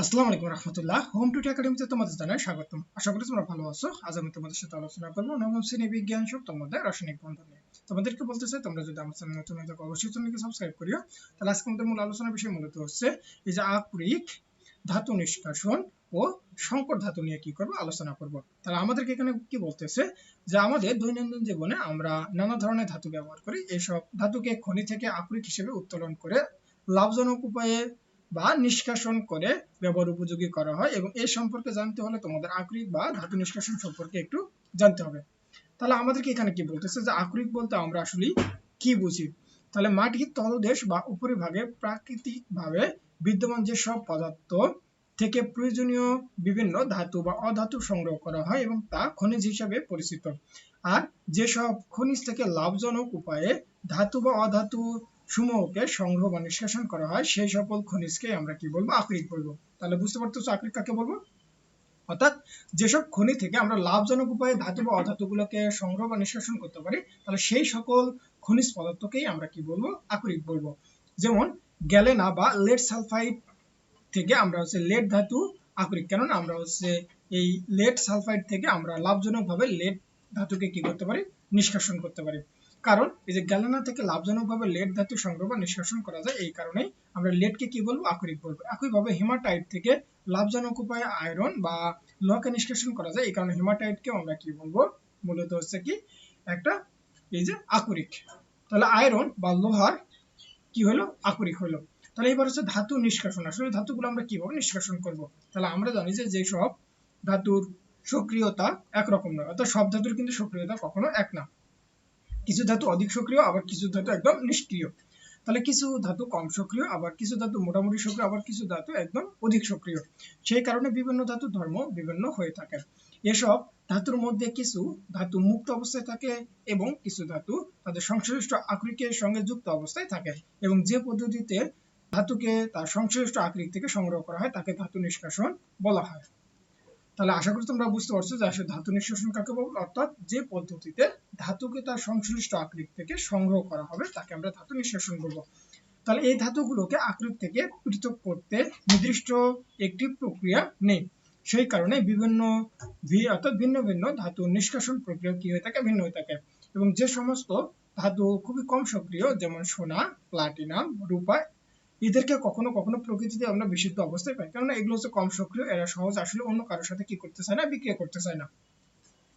আসসালামু আলাইকুম রহমতুল্লাহ। হোম টুটি একাডেমিতে তোমাদের জানাই স্বাগতম। আশা করি তোমরা ভালো আছো। আজ আমি তোমাদের সাথে আলোচনা করব নবম শ্রেণি বিজ্ঞান সপ্তম অধ্যায় রাসায়নিক বন্ধন নিয়ে। তোমাদেরকে বলতে চাই, তোমরা যদি আমার চ্যানেল নতুন থাকো, অবশ্যই চ্যানেলকে সাবস্ক্রাইব করিও। তাহলে আজকে আমাদের মূল আলোচনার বিষয় মূলত হচ্ছে, এই যে আকরিক ধাতু নিষ্কাশন ও সংকট ধাতু নিয়ে কি করব আলোচনা করব। তাহলে আমাদেরকে এখানে কি বলতেছে, যে আমাদের দৈনন্দিন জীবনে আমরা নানা ধরনের ধাতু ব্যবহার করি। এইসব ধাতুকে খনি থেকে আকরিক হিসেবে উত্তোলন করে লাভজনক উপায়ে বা নিষ্কাশন করে ব্যবহার উপযোগী করা হয় এবং এই সম্পর্কে জানতে হলে তোমাদের আকরিক বা ধাতু নিষ্কাশন সম্পর্কে একটু জানতে হবে। তাহলে আমাদেরকে এখানে কি বলতেছে যে আকরিক বলতে আমরা আসলে কি বুঝি? তাহলে মাটির তলদেশ বা উপরিভাগে প্রাকৃতিকভাবে বিদ্যমান যে সব পদার্থ থেকে প্রয়োজনীয় বিভিন্ন ধাতু বা অধাতু সংগ্রহ করা হয় এবং তা খনিজ হিসাবে পরিচিত। আর যেসব খনিজ থেকে লাভজনক উপায়ে ধাতু বা অধাতু সমূহকে সংগ্রহ বা নিষ্কাশন করা হয়, সেই সকল খনিজকে আমরা কি বলব? আকরিক বলব। তাহলে বুঝতে পারতেছো আকরিক কাকে বলব? অর্থাৎ যেসব খনি থেকে আমরা লাভজনক উপায়ে ধাতু বা অধাতুগুলোকে সংগ্রহ বা নিষ্কাশন করতে পারি, তাহলে সেই সকল খনিজ পদার্থকেই আমরা কি বলব? আকরিক বলব। যেমন গ্যালেনা বা লেড সালফাইড থেকে আমরা হচ্ছে লেড ধাতু আকরিক কেননা আমরা হচ্ছে এই লেড সালফাইড থেকে আমরা লাভজনকভাবে লেড ধাতুকে কি করতে পারি? নিষ্কাশন করতে পারি। কারণ এই যে গ্যালেনা থেকে লাভজনকভাবে লেড ধাতু সংগ্রহ বা নিষ্কাশন করা যায়, এই কারণেই আমরা লেডকে কি বলব? আকরিক বলব। একইভাবে হেমাটাইট থেকে লাভজনক উপায়ে আয়রন বা লোহাকে নিষ্কাশন করা যায়, এই কারণে হেমাটাইটকেও আমরা কি বলব? মূলত হচ্ছে কি একটা এই যে আকরিক। তাহলে আয়রন বা লোহার কি হলো? আকরিক হলো। তাহলে এবার হচ্ছে ধাতু নিষ্কাশন। আসলে ধাতুগুলো আমরা কীভাবে নিষ্কাশন করব? তাহলে আমরা জানি যে যেসব ধাতুর সক্রিয়তা একরকম নয়, অর্থাৎ সব ধাতুর কিন্তু সক্রিয়তা কখনো এক না। কিছু ধাতু অধিক সক্রিয়, আবার কিছু ধাতু একদম নিষ্ক্রিয়। তাহলে কিছু ধাতু কম সক্রিয়, আবার কিছু ধাতু মোটামুটি সক্রিয়, আবার কিছু ধাতু একদম অধিক সক্রিয়। সেই কারণে বিভিন্ন ধাতু ধর্ম বিভিন্ন হয়ে থাকে। এসব ধাতুর মধ্যে কিছু ধাতু মুক্ত অবস্থায় থাকে এবং কিছু ধাতু তাদের সংশ্লিষ্ট আকৃতির সঙ্গে যুক্ত অবস্থায় থাকে এবং যে পদ্ধতিতে ধাতুকে তার সংশ্লিষ্ট আকৃতি থেকে সংগ্রহ করা হয়, তাকে ধাতু নিষ্কাশন বলা হয়। তাহলে আশা করি তোমরা বুঝতে পারছ যে আসলে ধাতু নিঃশোষণ কাকে বলব অর্থাৎ যে পদ্ধতিতে ধাতুকে তার সংশ্লিষ্ট আকৃতি থেকে সংগ্রহ করা হবে, তাকে আমরা ধাতু নিঃশোষণ বলব। তাহলে এই ধাতুগুলোকে আকৃতি থেকে পৃথক করতে নির্দিষ্ট একটি প্রক্রিয়া নেই। সেই কারণে বিভিন্ন অর্থাৎ ভিন্ন ভিন্ন ধাতু নিষ্কাশন প্রক্রিয়া কি হয়ে থাকে? ভিন্ন হয়ে থাকে। এবং যে সমস্ত ধাতু খুবই কম সক্রিয়, যেমন সোনা, প্লাটিনাম, রূপা এদেরকে কখনো কখনো প্রকৃতিতে আমরা বিশুদ্ধ অবস্থায় পাই। কারণ এগুলো হচ্ছে কম সক্রিয়, এরা সহজ আসলে অন্য কারোর সাথে কি করতে চায় না, বিক্রিয়া করতে চায় না।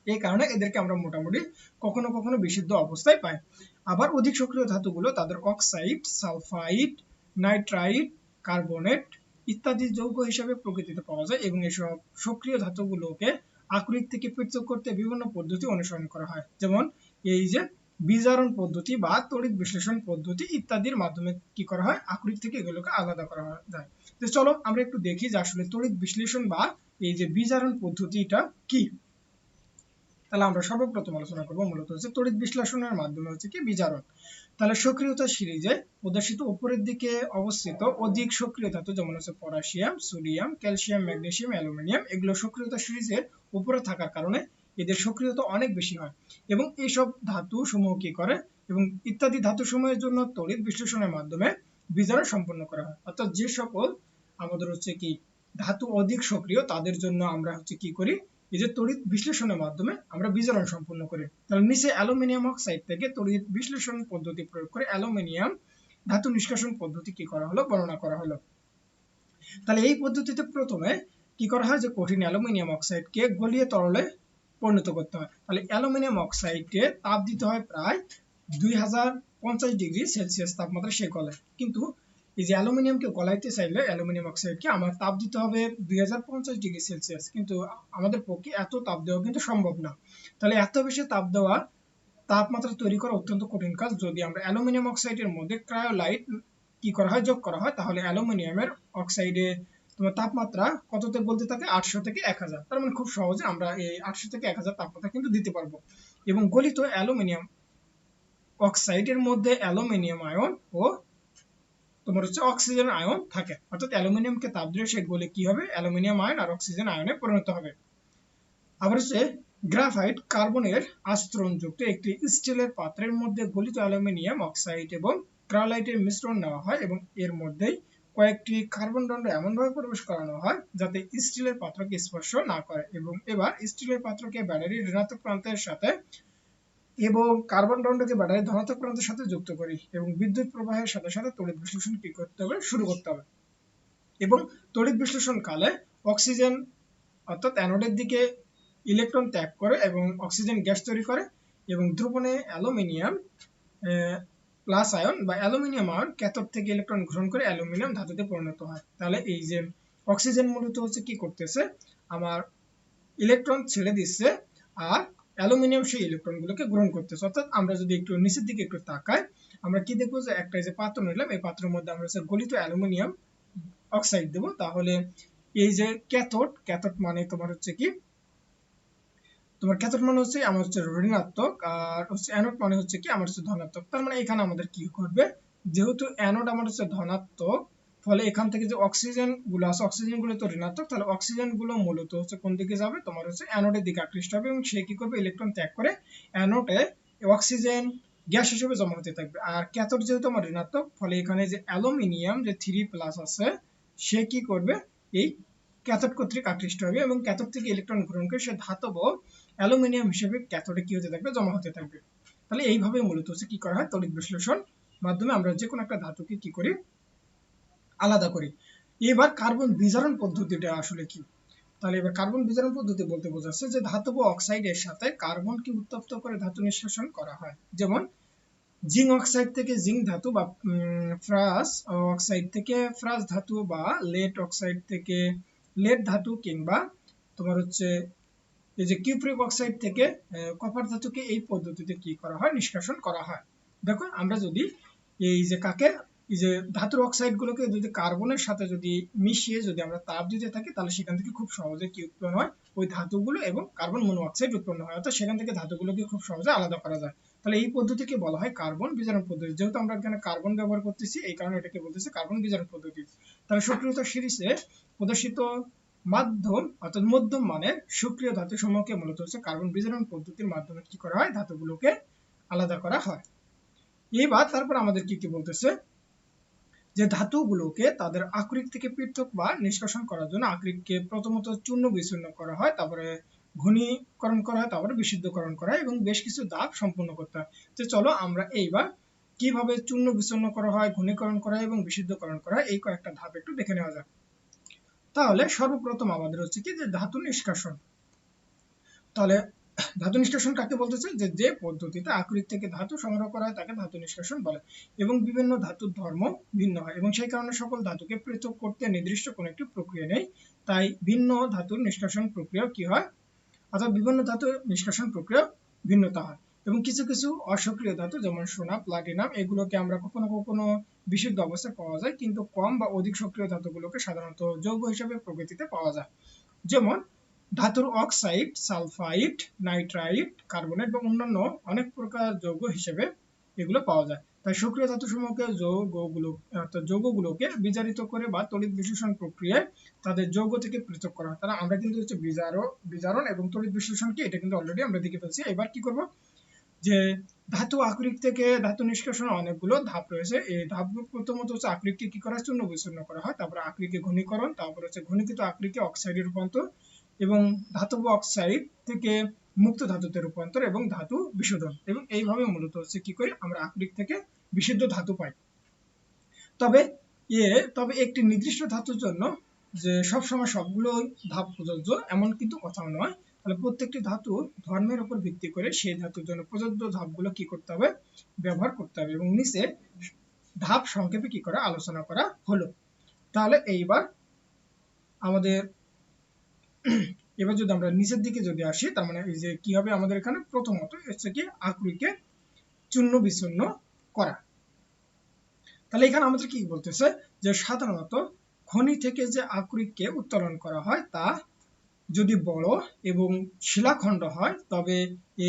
এই কারণে এদেরকে আমরা মোটামুটি কখনো কখনো বিশুদ্ধ অবস্থায় পাই। আবার অধিক সক্রিয় ধাতুগুলো তাদের অক্সাইড, সালফাইড, নাইট্রাইট, কার্বনেট ইত্যাদি যৌগ হিসাবে প্রকৃতিতে পাওয়া যায় এবং এসব সক্রিয় ধাতুগুলোকে আকৃতি থেকে পৃথক করতে বিভিন্ন পদ্ধতি অনুসরণ করা হয়। যেমন এই যে বিজারণ পদ্ধতি বা তড়িৎ বিশ্লেষণ পদ্ধতি ইত্যাদির মাধ্যমে কি করা হয়? আকৃতি থেকে এগুলোকে আলাদা করা যায়। তো চলো আমরা একটু দেখি যে আসলে তড়িৎ বিশ্লেষণ বা এই যে বিজারণ পদ্ধতিটা কি? তাহলে আমরা সর্বপ্রথম আলোচনা করব মূলত হচ্ছে তড়িৎ বিশ্লেষণের মাধ্যমে হচ্ছে কি বিজারণ। তাহলে সক্রিয়তা সিরিজে প্রদর্শিত উপরের দিকে অবস্থিত অধিক সক্রিয় ধাতু যেমন হচ্ছে potassium, sodium, calcium, magnesium, aluminium এগুলো সক্রিয়তা সিরিজের উপরে থাকার কারণে এদের সক্রিয়তা অনেক বেশি হয়। এবং এইসব ধাতু সমূহ কি করে? এবং ইত্যাদি ধাতু সমূহের জন্য তড়িৎ বিশ্লেষণের মাধ্যমে বিজারণ সম্পন্ন করা হয়। অর্থাৎ যে সকল আমাদের হচ্ছে কি, ধাতু অধিক সক্রিয়, তাদের জন্য আমরা হচ্ছে কি করি? এই যে তড়িৎ বিশ্লেষণের মাধ্যমে আমরা বিজারণ সম্পন্ন করি। তাহলে নিচে অ্যালুমিনিয়াম অক্সাইড থেকে তড়িৎ বিশ্লেষণ পদ্ধতি প্রয়োগ করে অ্যালুমিনিয়াম ধাতু নিষ্কাশন পদ্ধতি কি করা হলো? বর্ণনা করা হলো। তাহলে এই পদ্ধতিতে প্রথমে কি করা হয়? যে কঠিন অ্যালুমিনিয়াম অক্সাইডকে গলিয়ে তরলে পরিণত করতে হয়। তাহলে অ্যালুমিনিয়াম অক্সাইডকে তাপ দিতে হয় প্রায় দুই হাজার পঞ্চাশ ডিগ্রি সেলসিয়াস তাপমাত্রা সে গলে কিন্তু এই যে অ্যালুমিনিয়ামকে গলাইতে চাইলে অ্যালুমিনিয়াম অক্সাইডকে আমার তাপ দিতে হবে দুই হাজার পঞ্চাশ ডিগ্রি সেলসিয়াস। কিন্তু আমাদের পক্ষে এত তাপ দেওয়া কিন্তু সম্ভব না। তাহলে এত বেশি তাপ দেওয়া, তাপমাত্রা তৈরি করা অত্যন্ত কঠিন কাজ। যদি আমরা অ্যালুমিনিয়াম অক্সাইডের মধ্যে ক্রায়োলাইট কি করা হয়, যোগ করা হয়, তাহলে অ্যালুমিনিয়ামের অক্সাইডে তোমার তাপমাত্রা কততে বলতে থাকে? আটশো থেকে এক হাজার। তার মানে খুব সহজে আমরা এই আটশো থেকে এক হাজার তাপমাত্রা কিন্তু দিতে পারব। এবং গলিত অ্যালুমিনিয়াম অক্সাইডের মধ্যে অ্যালুমিনিয়াম আয়ন ও তোমার হচ্ছে অক্সিজেন আয়ন থাকে। অর্থাৎ অ্যালুমিনিয়ামকে তাপ দিলে সে গলে কি হবে? অ্যালুমিনিয়াম আয়ন আর অক্সিজেন আয়নে পরিণত হবে। আবার হচ্ছে গ্রাফাইট কার্বনের আস্তরণযুক্ত একটি স্টিলের পাত্রের মধ্যে গলিত অ্যালুমিনিয়াম অক্সাইড এবং ক্রালাইটের মিশ্রণ নেওয়া হয় এবং এর মধ্যেই কয়েকটি কার্বন দণ্ড এমনভাবে প্রবেশ করানো হয় যাতে স্টিলের পাত্রকে স্পর্শ না করে এবং এবার স্টিলের পাত্রকে ব্যাটারির ঋণাত্মক প্রান্তের সাথে এবং কার্বন দণ্ডকে ব্যাটারির ধনাত্মক প্রান্তের সাথে যুক্ত করি এবং বিদ্যুৎ প্রবাহের সাথে সাথে তড়িৎ বিশ্লেষণ কি করতে হবে? শুরু করতে হবে। এবং তড়িৎ বিশ্লেষণ কালে অক্সিজেন অর্থাৎ অ্যানোডের দিকে ইলেকট্রন ত্যাগ করে এবং অক্সিজেন গ্যাস তৈরি করে এবং ধ্রুবণে অ্যালুমিনিয়াম প্লাস আয়ন বা অ্যালুমিনিয়াম আয়ন ক্যাথোড থেকে ইলেকট্রন গ্রহণ করে অ্যালুমিনিয়াম ধাতুতে পরিণত হয়। তাহলে এই যে অক্সিজেন মূলত হচ্ছে কি করতেছে? আমার ইলেকট্রন ছেড়ে দিচ্ছে আর অ্যালুমিনিয়াম সেই ইলেকট্রনগুলোকে গ্রহণ করতেছে। অর্থাৎ আমরা যদি একটু নিচের দিকে একটু তাকাই, আমরা কি দেখব যে একটা যে পাত্র নিলাম, এই পাত্রের মধ্যে আমরা গলিত অ্যালুমিনিয়াম অক্সাইড দেবো। তাহলে এই যে ক্যাথোড ক্যাথোড মানে তোমার হচ্ছে কি? তোমার ক্যাথোড মানে হচ্ছে আমার হচ্ছে ঋণাত্মক, আর হচ্ছে অ্যানোড মানে হচ্ছে কি আমার হচ্ছে ধনাত্মক। তার মানে এখানে আমাদের কি করবে যেহেতু অ্যানোড আমার হচ্ছে ধনাত্মক, ফলে এখান থেকে যে অক্সিজেনগুলো আছে, অক্সিজেনগুলো তো ঋণাত্মক, তাহলে অক্সিজেনগুলো মূলত হচ্ছে কোন দিকে যাবে? তোমার হচ্ছে অ্যানোডের দিকে আকৃষ্ট হবে এবং সে কি করবে? ইলেকট্রন ত্যাগ করে অ্যানোডে অক্সিজেন, গ্যাস হিসেবে জমা হতে থাকবে। আর ক্যাথোড যেহেতু আমার ঋণাত্মক, ফলে এখানে যে অ্যালুমিনিয়াম যে থ্রি প্লাস আছে, সে কি করবে? এই ক্যাথোড কর্তৃক আকৃষ্ট হবে এবং ক্যাথোড থেকে ইলেকট্রন গ্রহণ করে সে ধাতব অ্যালুমিনিয়াম হিসেবে ক্যাথোডে কি হতে থাকবে? জমা হতে থাকবে। তাহলে এইভাবে মূলত হচ্ছে কি করা হয়? তড়িৎ বিশ্লেষণ মাধ্যমে আমরা যে কোনো একটা ধাতুকে কি করি? আলাদা করি। এবার কার্বন বিজারণ পদ্ধতিটা আসলে কি? তাহলে এবার কার্বন বিজারণ পদ্ধতি বলতে বোঝাচ্ছে যে ধাতব অক্সাইডের সাথে কার্বনকে উত্তপ্ত করে ধাতু নিষ্কাশন করা হয়। যেমন জিঙ্ক অক্সাইড থেকে জিঙ্ক ধাতু বা ফ্রাস অক্সাইড থেকে ফ্রাস ধাতু বা লেট অক্সাইড থেকে লেড ধাতু কিংবা তোমার হচ্ছে এই যে কিউপ্রিক অক্সাইড থেকে কপার ধাতুকে এই পদ্ধতিতে কি করা হয়? নিষ্কাশন করা হয়। দেখো, আমরা যদি এই যে কাকে, এই যে ধাতুর অক্সাইড গুলোকে যদি কার্বনের সাথে যদি মিশিয়ে যদি আমরা তাপ দিতে থাকি, তাহলে সেখান থেকে খুব সহজে কি উৎপন্ন হয়? ওই ধাতুগুলো এবং কার্বন মনোঅক্সাইড উৎপন্ন হয়। অর্থাৎ সেখান থেকে ধাতুগুলোকে খুব সহজে আলাদা করা যায়। তাহলে এই পদ্ধতিকে বলা হয় কার্বন বিজারণ পদ্ধতি। যেহেতু আমরা এখানে কার্বন ব্যবহার করতেছি, এই কারণে এটাকে বলতেছি কার্বন বিজারণ পদ্ধতি। তাহলে সক্রিয়তা সিরিজে প্রদর্শিত মাধ্যম, অর্থাৎ মধ্যম মানের সক্রিয় ধাতু সমূহকে মূলত হচ্ছে কার্বন বিজারণ পদ্ধতির মাধ্যমে কি করা হয়? ধাতুগুলোকে আলাদা করা হয়। এবার তারপর আমাদের কি কি বলতেছে? যে ধাতুগুলোকে তাদের আকরিক থেকে পৃথক বা নিষ্কাশন করার জন্য আকরিককে প্রথমত চূর্ণ বিচ্ছিন্ন করা হয়, তারপরে ঘনীকরণ করা হয়, তারপরে বিশুদ্ধকরণ করা এবং বেশ কিছু ধাপ সম্পূর্ণ করতে হয়। তো চলো আমরা এইবার কীভাবে চূর্ণ বিচ্ছিন্ন করা হয়, ঘনীকরণ করা হয় এবং বিশুদ্ধকরণ করা হয়, এই কয়েকটা ধাপ একটু দেখে নেওয়া যাক। তাহলে সর্বপ্রথম আমাদের হচ্ছে কি যে ধাতু নিষ্কাশন। তাহলে ধাতু নিষ্কাশন কাকে বলতেছে? যে যে পদ্ধতিতে আকরিক থেকে ধাতু সংগ্রহ করা হয় তাকে ধাতু নিষ্কাশন বলে এবং বিভিন্ন ধাতুর ধর্ম ভিন্ন হয় এবং সেই কারণে সকল ধাতুকে পৃথক করতে নির্দিষ্ট কোনো একটি প্রক্রিয়া নেই। তাই ভিন্ন ধাতুর নিষ্কাশন প্রক্রিয়া কি হয়? অর্থাৎ বিভিন্ন ধাতু নিষ্কাশন প্রক্রিয়া ভিন্নতা হয় এবং কিছু কিছু অসক্রিয় ধাতু, যেমন সোনা প্লাটিনাম এগুলোকে আমরা কখনো কখনো বিশুদ্ধ অবস্থায় পাওয়া যায়, কিন্তু কম বা অধিক সক্রিয় ধাতুগুলোকে সাধারণত যৌগ হিসেবে প্রকৃতিতে পাওয়া যায়। যেমন ধাতুর অক্সাইড সালফাইড নাইট্রাইট কার্বনেট এবং অন্যান্য অনেক প্রকার যৌগ হিসেবে এগুলো পাওয়া যায়। তাই সক্রিয় ধাতু সমূহকে যৌগগুলো, অর্থাৎ যৌগগুলোকে বিজারিত করে বা তড়িৎ বিশ্লেষণ প্রক্রিয়ায় তাদের যৌগ থেকে পৃথক করা তাহলে আমরা কিন্তু হচ্ছে বিজারণ বিজারণ এবং তড়িৎ বিশ্লেষণ কি? এটা কিন্তু অলরেডি আমরা দেখে ফেলছি। এবার কি করব? যে ধাতু আকরিক থেকে ধাতু নিষ্কাশন অনেকগুলো ধাপ রয়েছে। এই ধাপগুলো প্রথমত হচ্ছে আকরিককে কি করা চূর্ণ বিচ্ছিন্ন করা হয়। তারপর আকরিকে ঘনীকরণ, তারপর হচ্ছে ঘনীকৃত আকরিকে অক্সাইডে রূপান্তর এবং ধাতব অক্সাইড থেকে মুক্ত ধাতুতে রূপান্তর এবং ধাতু বিশোধন। এবং এইভাবে মূলত হচ্ছে কি করি? আমরা আকরিক থেকে বিশুদ্ধ ধাতু পাই তবে এ, তবে একটি নির্দিষ্ট ধাতুর জন্য যে সবসময় সবগুলো ধাপ প্রযোজ্য, এমন কিন্তু কথাও নয়। তাহলে প্রত্যেকটি ধাতু ধর্মের উপর ভিত্তি করে সেই ধাতুর জন্য প্রযোজ্য ধাপগুলো কি করতে হবে? ব্যবহার করতে হবে এবং নিচে ধাপ সংক্ষেপে কি করা, আলোচনা করা হলো। তাহলে এইবার আমাদের, এবার যদি আমরা নিচের দিকে যদি আসি, তার মানে এই যে কি হবে আমাদের এখানে? প্রথমত হচ্ছে কি আকৃকে চূর্ণ বিচ্ছিন্ন করা। তাহলে এখানে আমাদের কি বলতেছে? যে সাধারণত খনি থেকে যে আকরিককে উত্তোলন করা হয় তা যদি বড় এবং শিলাখণ্ড হয়, তবে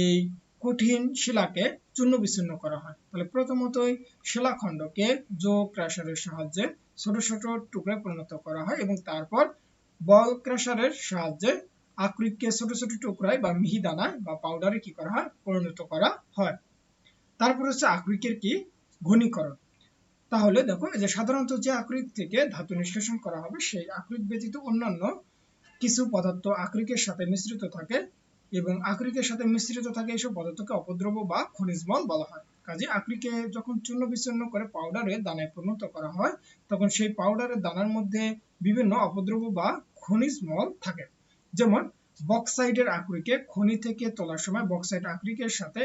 এই কঠিন শিলাকে চূর্ণ বিচ্ছিন্ন করা হয়। তাহলে প্রথমতই শিলাখণ্ডকে জো ক্রাশারের সাহায্যে ছোট ছোট টুকরায় পরিণত করা হয় এবং তারপর বল ক্রাশারের সাহায্যে আকৃতকে ছোট ছোট টুকরায় বা মিহিদানায় বা পাউডারে কি করা হয়? পরিণত করা হয়। তারপর হচ্ছে আকৃকের কি? ঘনীকরণ। তাহলে দেখো যে সাধারণত যে আকরিক থেকে ধাতু নিষ্কাশন করা হবে, সেই আকরিক ব্যতীত অন্যান্য কিছু পদার্থ আকরিকের সাথে মিশ্রিত থাকে এবং আকরিকের সাথে মিশ্রিত থাকে এইসব পদার্থকে অপদ্রব্য বা খনিজ মল বলা হয়। কাজে আকরিকে যখন চূর্ণ বিচ্ছিন্ন করে পাউডারে দানায় পরিণত করা হয়, তখন সেই পাউডারের দানার মধ্যে বিভিন্ন অপদ্রব্য বা খনিজ মল থাকে। যেমন বক্সাইডের আকরিকে খনি থেকে তোলার সময় বক্সাইড আকরিকের সাথে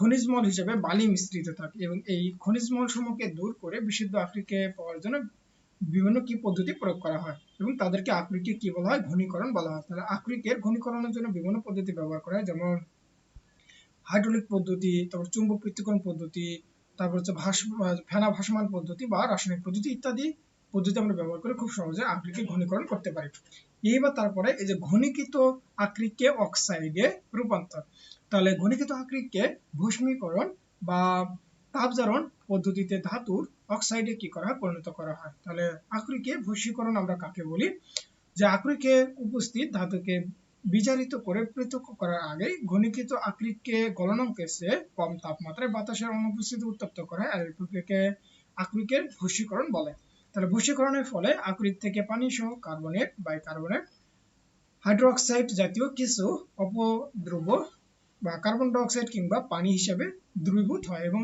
খনিজ মল হিসেবে বালি মিশ্রিত থাকে এবং এই খনিজ মল সমূহকে দূর করে বিশুদ্ধ আকরিকে পাওয়ার জন্য বিভিন্ন কি পদ্ধতি প্রয়োগ করা হয় এবং তাদেরকে আকরিকে কি বলা হয়? ঘনীকরণ বলা হয়। তাহলে আকরিকের ঘনীকরণের জন্য বিভিন্ন পদ্ধতি ব্যবহার করা হয়, যেমন হাইড্রোলিক পদ্ধতি, তারপর চুম্বক পৃথকরণ পদ্ধতি, তারপর হচ্ছে ভাস ফেনা ভাসমান পদ্ধতি বা রাসায়নিক পদ্ধতি ইত্যাদি। পদ্ধতি আমরা ব্যবহার করে খুব সহজে আকরিকে ঘনীকরণ করতে পারি। এইবার তারপরে এই যে ঘনীকৃত আকরিককে অক্সাইডে রূপান্তর। তাহলে ঘনীকৃত আকরিককে ভস্মীকরণ বা তাপজারণ পদ্ধতিতে ধাতুর অক্সাইডে কি করা পরিণত করা হয়। তাহলে আকরিকে ভস্মীকরণ আমরা কাকে বলি? যে আকরিকে উপস্থিত ধাতুকে বিচারিত করে পৃথক করার আগে ঘনীকৃত আকরিককে গলনাঙ্কের চেয়ে কম তাপমাত্রায় বাতাসের অনুপস্থিতি উত্তপ্ত করা আর প্রক্রিয়াকে আকরিকের ভস্মীকরণ বলে। তাহলে ভস্মীকরণের ফলে আকরিক থেকে পানি সহ কার্বনেট বাইকার্বনেট হাইড্রোক্সাইড জাতীয় কিছু অপদ্রব্য বা কার্বন ডাইঅক্সাইড কিংবা পানি হিসেবে দ্রবীভূত হয় এবং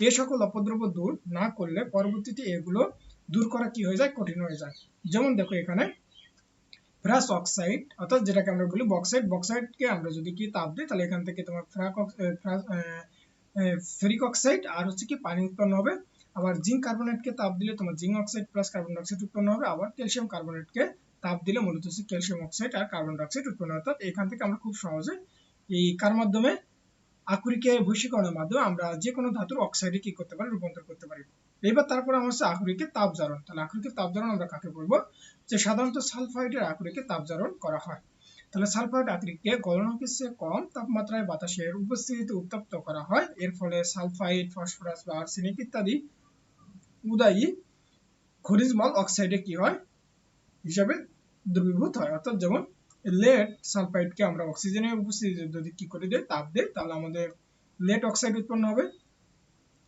এ সকল অপদ্রব্য দূর না করলে পরবর্তীতে এগুলো দূর করা কি হয়ে যায়? কঠিন হয়ে যায়। যেমন দেখো এখানে ফ্রাস অক্সাইড, অর্থাৎ যেটাকে আমরা বলি বক্সাইড। বক্সাইডকে আমরা যদি কি তাপ দিই, তাহলে এখান থেকে তোমার ফ্রাক ফেরিক অক্সাইড আর হচ্ছে কি পানি উৎপন্ন হবে। আবার জিঙ্ক কার্বনেটকে তাপ দিলে তোমার zinc oxide plus carbon dioxide উৎপন্ন হবে, আবার ক্যালসিয়াম কার্বনেটকে তাপ দিলে মূলত হচ্ছে ক্যালসিয়াম অক্সাইড আর কার্বন ডাইঅক্সাইড উৎপন্ন হয়। অর্থাৎ এখান থেকে আমরা খুব সহজে এই কার মাধ্যমে আকরিকে বৈশীকরণের মাধ্যমে আমরা যে কোনো ধাতুর অক্সাইডে কি করতে পারি, রূপান্তর করতে পারি। এবার তারপর আমার হচ্ছে আকরিকে তাপ জারণ। তাহলে আকরিকে তাপ জারণ আমরা কাকে বলব? যে সাধারণত সালফাইডের আকরিকে তাপ জারণ করা হয়। তাহলে সালফাইড আকরিককে গলনাঙ্কের চেয়ে কম তাপমাত্রায় বাতাসের উপস্থিতিতে উত্তপ্ত করা হয়। এর ফলে সালফাইড, ফসফরাস বা আর্সেনিক ইত্যাদি উদায়ী খনিজ মল অক্সাইডে কি হয়? হিসাবে দ্রবীভূত হয়। অর্থাৎ যেমন লেড সালফাইডকে আমরা অক্সিজেনের উপস্থিতিতে যদি কি করে দেয়, তাপ দেয়, তাহলে আমাদের লেড অক্সাইড উৎপন্ন হবে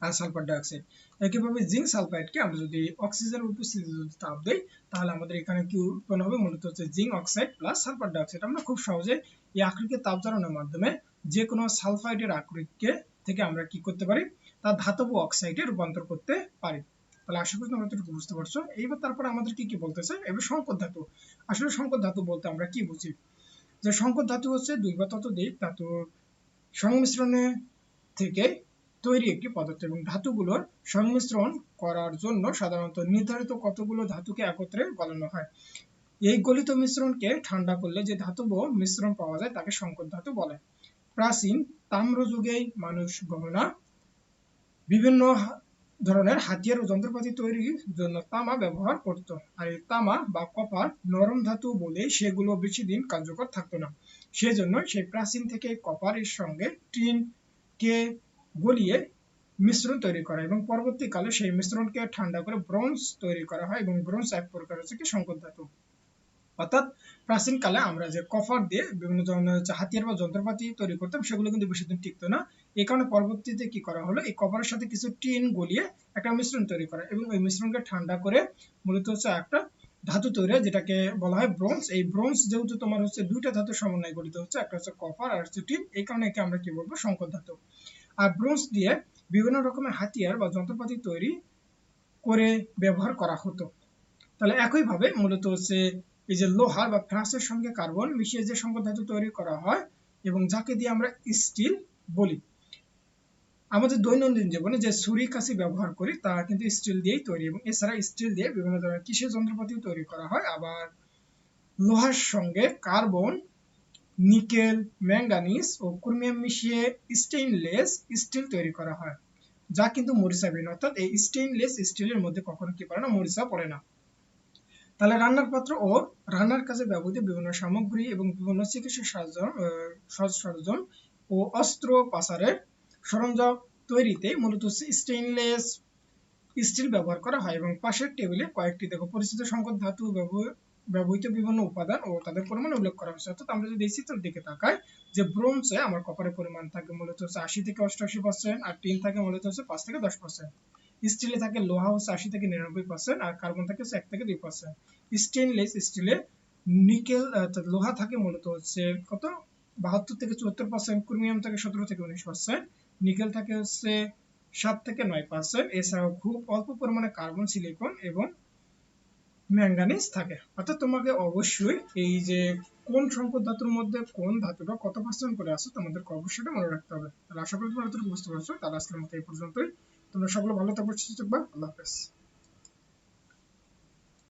আর সালফার ডাইঅক্সাইড একইভাবে জিঙ্ক সালফাইডকে আমরা যদি অক্সিজেনের উপস্থিতি যদি তাপ দেই তাহলে আমাদের এখানে কি উৎপন্ন হবে? মূলত হচ্ছে zinc oxide plus sulphur dioxide আমরা খুব সহজে এই আকরিকের তাপ জ্বালানোর মাধ্যমে যে কোনো সালফাইডের আকৃতিকে থেকে আমরা কি করতে পারি? তার ধাতব অক্সাইডে রূপান্তর করতে পারি। তাহলে আশা করি তোমরা একটু বুঝতে পারছ। এইবার তারপর আমাদের কি কি বলতেছে? এবার সংকট ধাতু। আসলে সংকট ধাতু বলতে আমরা কি বুঝি? যে সংকট ধাতু হচ্ছে দুই বা ততোধিক ধাতুর সংমিশ্রণে থেকে তৈরি একটি পদার্থ এবং ধাতুগুলোর সংমিশ্রণ করার জন্য সাধারণত নির্ধারিত কতগুলো ধাতুকে একত্রে গলানো হয়। এই গলিত মিশ্রণকে ঠান্ডা করলে যে ধাতব মিশ্রণ পাওয়া যায় তাকে সংকট ধাতু বলে। প্রাচীন তাম্র যুগেই মানুষ গহনা বিভিন্ন ধরনের হাতিয়ার ও যন্ত্রপাতি তৈরির জন্য তামা ব্যবহার করত। আর এই তামা বা কপার নরম ধাতু বলে সেগুলো বেশি দিন কার্যকর থাকতো না। সেজন্য সেই প্রাচীন থেকে কপারের সঙ্গে টিন, কে গলিয়ে মিশ্রণ তৈরি করা এবং পরবর্তীকালে সেই মিশ্রণকে ঠান্ডা করে ব্রোঞ্জ তৈরি করা হয় এবং ব্রোঞ্জ এক প্রকার হচ্ছে কি সংকট ধাতু। অর্থাৎ প্রাচীন কালে আমরা যে কফার দিয়ে বিভিন্ন ধরনের হাতিয়ার বা যন্ত্রপাতি তৈরি করতাম, সেগুলো কিন্তু বেশি দিন টিকতো না। এই কারণে পরবর্তীতে কি করা হলো? এই কপারের সাথে কিছু টিন গলিয়ে একটা মিশ্রণ তৈরি করা। এবং ওই মিশ্রণকে ঠান্ডা করে মূলত হচ্ছে একটা ধাতু তৈরি যেটাকে বলা হয় ব্রোঞ্জ। এই ব্রোঞ্জ যেহেতু তোমার হচ্ছে দুইটা ধাতু সমন্বয় গঠিত হচ্ছে, একটা হচ্ছে কপার আর হচ্ছে টিন। এই কারণে একে আমরা কি বলব? সংকট ধাতু। আর ব্রোঞ্জ দিয়ে বিভিন্ন রকমের হাতিয়ার বা যন্ত্রপাতি তৈরি করে ব্যবহার করা হতো। তাহলে একইভাবে মূলত হচ্ছে এই যে লোহার বা ফ্রাসের সঙ্গে কার্বন মিশিয়ে যে সংকট ধাতু তৈরি করা হয়, এবং যাকে দিয়ে আমরা স্টিল বলি। আমাদের দৈনন্দিন জীবনে যে ছুরি কাছি ব্যবহার করি, তা কিন্তু স্টিল দিয়েই তৈরি এবং এছাড়া স্টিল দিয়ে বিভিন্ন ধরনের কৃষি যন্ত্রপাতিও তৈরি করা হয়। আবার লোহার সঙ্গে কার্বন, নিকেল, ম্যাঙ্গানিজ ও ক্রোমিয়াম মিশিয়ে স্টেইনলেস স্টিল তৈরি করা হয়, যা কিন্তু মরিচাবিহীন অর্থাৎ এই স্টেইনলেস স্টিলের মধ্যে কখনো কি পড়ে না, মরিচা পড়ে না। তাহলে রান্নার পাত্র ও রান্নার কাজে ব্যবহৃত বিভিন্ন সামগ্রী এবং বিভিন্ন চিকিৎসা সরঞ্জাম ও অস্ত্র পাচারের সরঞ্জাম তৈরিতে মূলত স্টেইনলেস স্টিল ব্যবহার করা হয় এবং পাশের টেবিলে কয়েকটি দেখো পরিচিত সংকট ধাতু ব্যবহৃত বিভিন্ন উপাদান ও তাদের পরিমাণ উল্লেখ করা হয়েছে। অর্থাৎ আমরা যদি এই চিত্রের দিকে তাকাই, যে ব্রোঞ্জে আমার কপারের পরিমাণ থাকে মূলত হচ্ছে আশি থেকে অষ্টআশি পার্সেন্ট আর টিন থাকে মূলত হচ্ছে পাঁচ থেকে দশ পার্সেন্ট স্টিলে থাকে লোহা হচ্ছে আশি থেকে নিরানব্বই পার্সেন্ট আর কার্বন থাকে হচ্ছে এক থেকে দুই পার্সেন্ট স্টেনলেস স্টিলে নিকেল লোহা থাকে মূলত হচ্ছে কত? বাহাত্তর থেকে চুয়াত্তর পার্সেন্ট ক্রোমিয়াম থাকে সতেরো থেকে উনিশ পার্সেন্ট নিকেল থাকে হচ্ছে সাত থেকে নয় পার্সেন্ট। এছাড়াও খুব অল্প পরিমাণে কার্বন, সিলিকন এবং ম্যাঙ্গানিজ থাকে। অর্থাৎ তোমাকে অবশ্যই এই যে কোন সংকট ধাতুর মধ্যে কোন ধাতুটা কত পার্সেন্ট করে আছে তোমাদেরকে অবশ্যই মনে রাখতে হবে। তাহলে আশা করি তোমরা বুঝতে পারছ। তাহলে আজকের মতো এই পর্যন্তই। তোমরা সকলে ভালো থাকব সুস্থ থাকবা। আল্লাহ হাফেজ।